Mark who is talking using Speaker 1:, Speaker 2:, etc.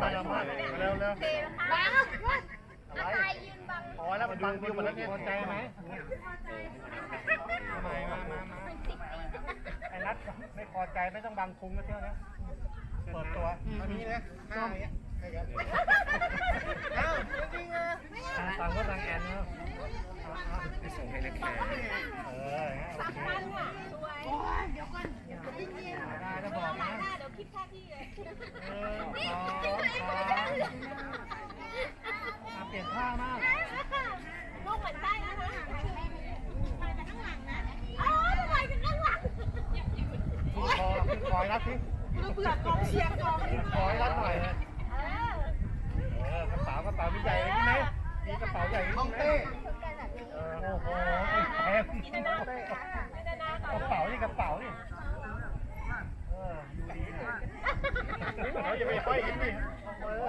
Speaker 1: เร็ว
Speaker 2: บัง
Speaker 1: อะไรพอแล้วมันบังวิวหมดแล้วเนี่ยพอใจไหมทำไมมามามาไอ้นัทไม่พอใจไม่ต้องบังพุงก็เที่ยวนะเปิดตัวตอนนี้นะห้าอย่างเงี้ยให้กันเอ้าจริงอะต่างก็ต่างแอนเนาะ
Speaker 3: ไปส่งให้นักแข่
Speaker 1: เออสามพันอะสวยเดี๋ยวก่อนได้จะบอกนะ
Speaker 2: เดี๋ยวคิดค่าที่เลย
Speaker 1: เออสองสามอะเปลี่ยนท่ามาก
Speaker 2: ลูกเหมือนไส้นะคะไปไปข้างหลังนะอ๋อทำไมถึงข้างหลัง
Speaker 1: ขึ้นค อยรัดสิ
Speaker 2: เราเบื่อกองเชียร์กอง
Speaker 1: ขึ้นคอยรัดหน่อยนะ
Speaker 2: เออ
Speaker 1: กระเป๋ากระเป๋ามีใหญ่ใช่ไหมมีกระเป๋าใหญ่ห้องเต้
Speaker 2: ชนกันแบบนี้
Speaker 1: เออโอ้โหแพงกระเป๋านี่กระเป๋านี่เออดูดีนะเราอย่าไปห้อยอย่างนี้ดิ